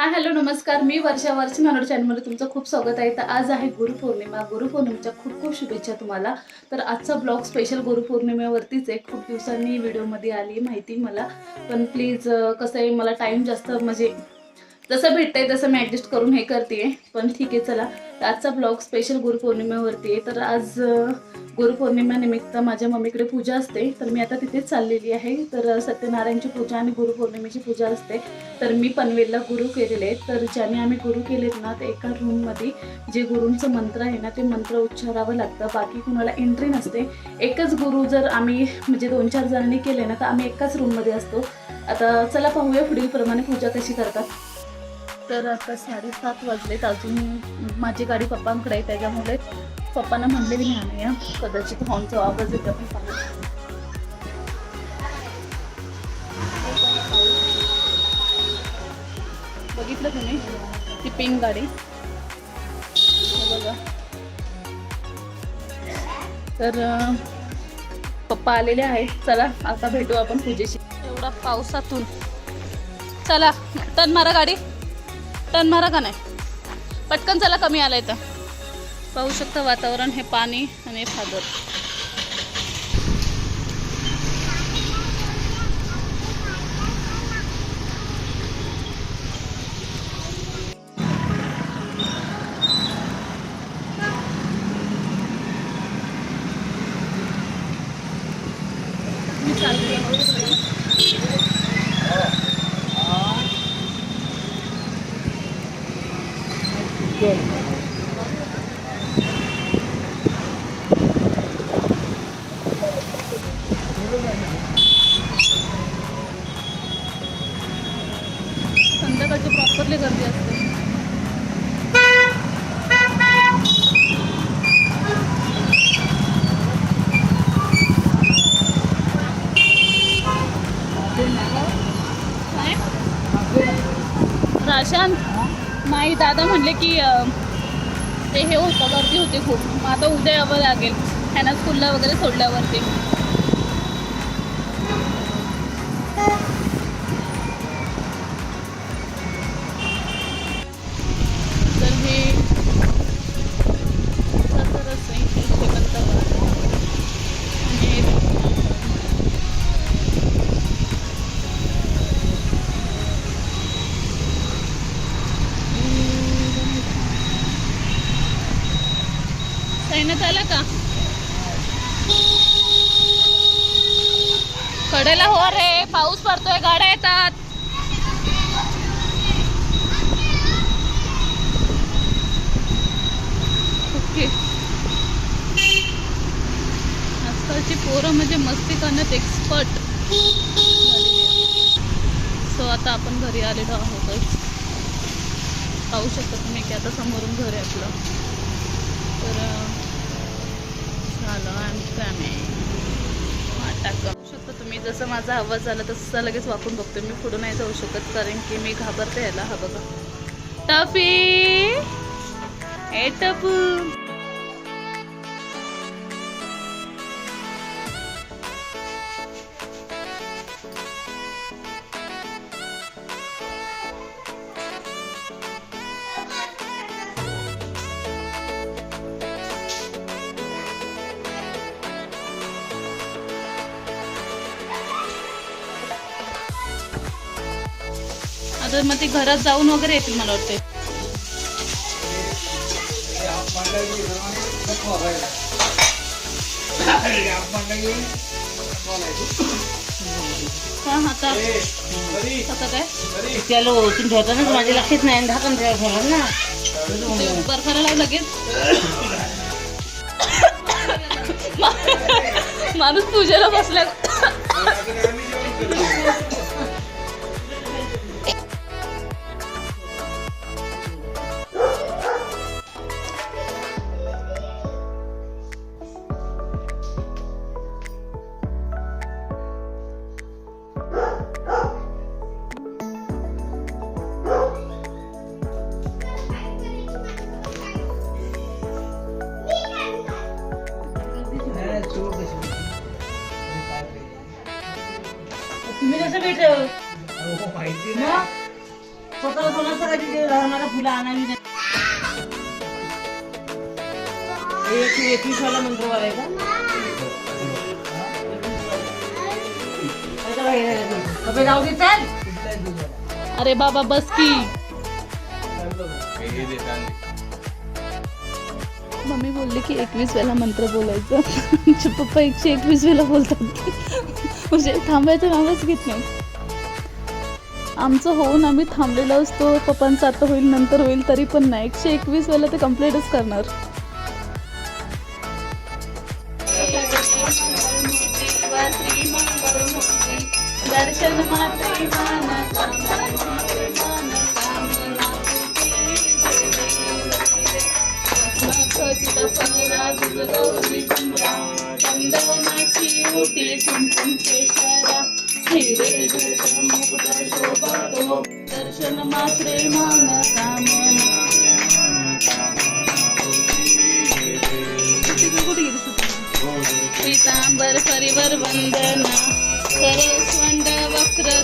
Hi hello नमस्कार. मी वर्षा वर्ष नानोड चॅनलमध्ये तुमचं खूप स्वागत आहे. तर आज आहे गुरुपौर्णिमा. गुरुपौर्णिमेच्या खूप खूप शुभेच्छा तुम्हाला. तर आजचा ब्लॉग स्पेशल गुरुपौर्णिमेवरतीच आहे. खूप दिवसांनी व्हिडिओमध्ये आली माहिती मला. पण प्लीज कसं आहे मला टाईम जास्त म्हणजे जसं भेटतंय तसं मी ॲडजस्ट करून हे करते पण ठीक आहे चला. आजचा ब्लॉग स्पेशल गुरुपौर्णिमेवरती आहे. तर आज गुरुपौर्णिमानिमित्त माझ्या मम्मीकडे पूजा असते तर मी आता तिथेच चाललेली आहे. तर सत्यनारायणची पूजा आणि गुरुपौर्णिमेची पूजा असते. तर मी पनवेलला गुरु केलेले आहेत. तर ज्याने आम्ही गुरु केलेत ना ते एका रूममध्ये जे गुरूंचं मंत्र आहे ना ते मंत्र उच्चारावं लागतं. बाकी कुणाला एंट्री नसते. एकच गुरु जर आम्ही म्हणजे दोन चार जणांनी केले ना तर आम्ही एकाच रूममध्ये असतो. आता चला पाहूया पुढील प्रमाणे पूजा कशी करतात. तर आता साडेसात वाजलेत. अजून माझी गाडी पप्पांकडे आहे त्याच्यामुळे पप्पांना म्हणले मी आणूया कदाचित हॉर्नचा आवाज येतो पण बघितलं तुम्ही? ती पिंक गाडी. बघा. तर पप्पा आलेले आहेत. चला आता भेटू आपण पूजेशी. एवढा पावसातून. चला टन मारा गाडी. टन मारा का नाही? पटकन चला कमी आलाय तर. पाहू शकता वातावरण हे पाणी आणि फादर. मी कुठली गर्दी असते? प्रशांत नाही दादा म्हणले की ते हे होतं गर्दी होती खूप. मग आता उद्या यावं लागेल. ह्यांना स्कूलला वगैरे सोडल्यावरती. सैन्यात आला का? कडेला हो रे पाऊस पडतोय गाड्या येतात. ओके. आजकालची पोरं म्हणजे मस्ती करण्यात एक्सपर्ट सो आता आपण घरी आलेलो आहोतच पाहू शकता तुम्ही की आता समोरून घर आहे आपलं. तर झालं आणि काय टाकू शकतो तुम्ही. जसं माझा आवाज आला तसं लगेच वाकून बघतो मी पुढे नाही जाऊ शकत कारण की मी घाबरते ह्याला हा बघा. टफी! ए टपू आता मग ते घरात जाऊन वगैरे येतील मला वाटते आता. काय? त्याला ओळखून ठेवताना माझ्या लक्षात नाही ढाकण ठेवा ना. ते बर्फाला लगेच. माणूस पूजेला बसला. कसं भेटलं? अहो, माहिती नाही. स्वतःला सोनं करायची ते राहणारा फुलं आणावी नाही हे एकशे एकवीस वाला आहे का काय करायला हे राहिलं? कपडे जाऊ दे चल. अरे बाबा बस की. मम्मी बोलली की एकवीस वेळा मंत्र बोलायचं. आमचे पप्पा एकशे एकवीस वेळा बोलतात. म्हणजे थांबायचं नावच घेत नाही. आमचं होऊन आम्ही थांबलेलो असतो पप्पांचं आता होईल नंतर होईल तरी पण नाही. एकशे एकवीस वेळा ते कम्प्लीटच करणार. दर्शन मात्रे चंदनाची उटी दर्शन मात्रे मान. पीतांबर परिवर वंदना. सरस्वंड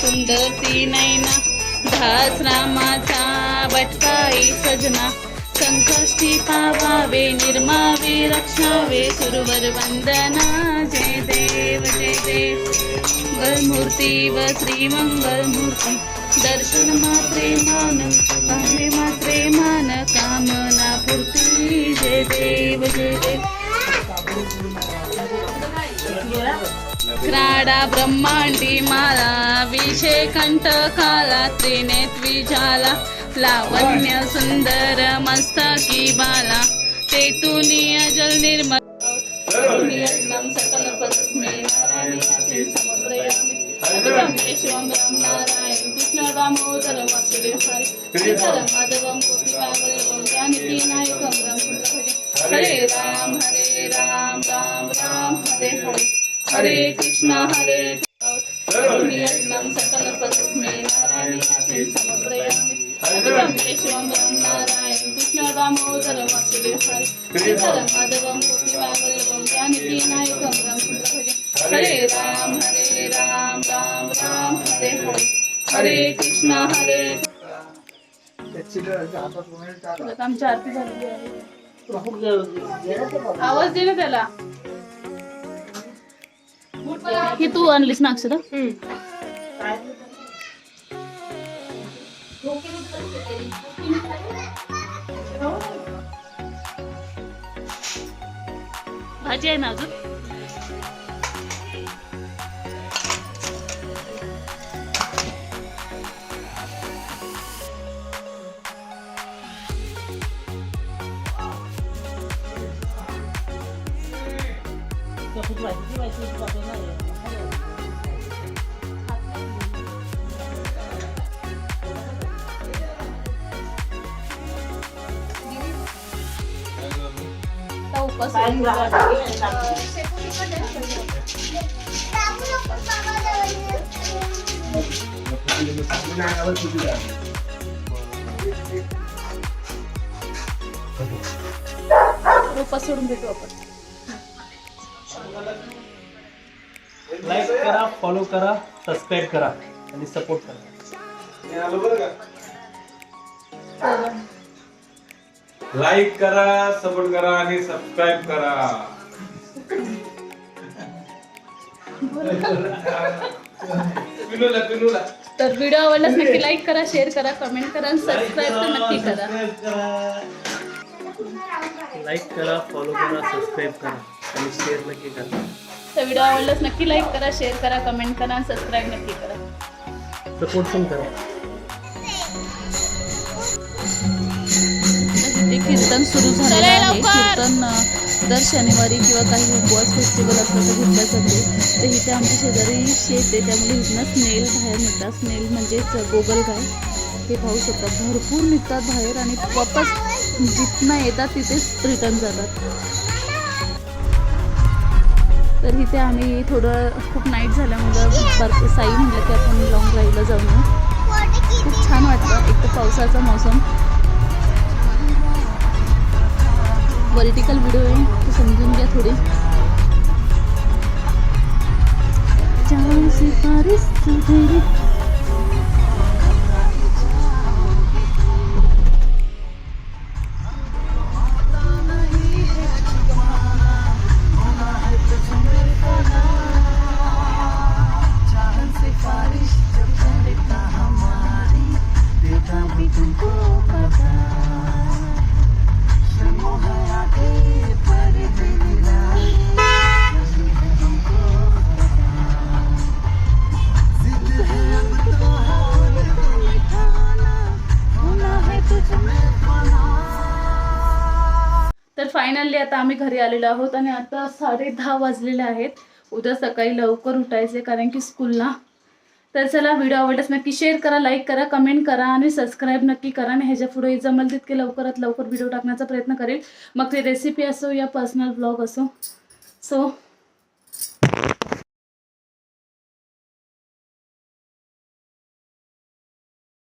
तुंदती नैना. घास रामाचा बटकाई सजना. संकष्टी पावावे निर्मावे रक्षावे. सुरवर वंदना. जय देव जय देव. मूर्ती व श्रीमंगलमूर्ती. दर्शन मात्रे मान पाहणे मात्रे मान. कामना पूर्ती. जय देव जय देव. क्राडा ब्रह्मांडी माला विषय कंठ काला त्रिनेत्री झाला लावण्य सुंदर मस्तकी बाला. तेतुनी अजल निर्मल. यज्ञं सकल पस्मै नारायण कृष्ण दामोदर वासुदेव हरे हरे राम हरे राम राम राम हरे हरे. हरे कृष्ण हरे सकल पस्मै नारायण समर्पयामि नारायण कृष्ण दामोदर हरे जानकी रामचंद्र राम हरे राम राम राम हरे हरे हरे कृष्ण हरे आमची आरती झालेली आहे आवाज दे ना त्याला. ही तू आणलीस ना अक्षरा भाजी आहे ना अजून? आता सोडून भेटू आपण लाईक करा फॉलो करा. सबस्क्राईब करा आणि सपोर्ट करा लाईक करा सपोर्ट करा आणि सबस्क्राईब करा. पिनूला पिनूला. तर व्हिडिओ आवडल्यास नक्की लाईक करा शेअर करा कमेंट करा आणि सबस्क्राईब तर नक्की करा. लाईक करा. फॉलो करा सबस्क्राईब करा आणि शेअर नक्की करा. तर व्हिडिओ आवडल्यास नक्की लाईक करा शेअर करा कमेंट करा आणि सबस्क्राईब नक्की करा. सपोर्ट पण करा. कीर्तन सुरू झालेलं आहे. कीर्तन दर शनिवारी किंवा काही उपवास फेस्टिवल असलं तर घेतलं जाते. तर इथे आमच्या शेजारी शेत आहे. त्यामुळे इथनं स्नेल बाहेर निघतात स्नेल म्हणजेच गोगलगाय हे पाहू शकता भरपूर निघतात बाहेर आणि वापस जिथनं येतात तिथेच रिटर्न जातात. तर इथे आम्ही थोडं खूप नाईट झाल्यामुळं साई म्हटलं की आपण लॉंग ड्राईव्हला जाऊन खूप छान वाटतं. एक तर पावसाचा मोसम. वर्टिकल व्हिडिओ आहे ते समजून घ्या थोडे. चार सिफारिश आता आम्ही घरी आलेलो आहोत आणि आता साडे दहा वाजलेले आहेत. उद्या सकाळी लवकर उठायचे कारण की स्कूलला. तर चला व्हिडिओ आवडल्यास नक्की शेअर करा लाईक करा कमेंट करा आणि सबस्क्राईब नक्की करा आणि ह्याच्या पुढे जमेल तितके लवकरात लवकर व्हिडिओ टाकण्याचा प्रयत्न करेल. मग ते रेसिपी असो या पर्सनल ब्लॉग असो. सो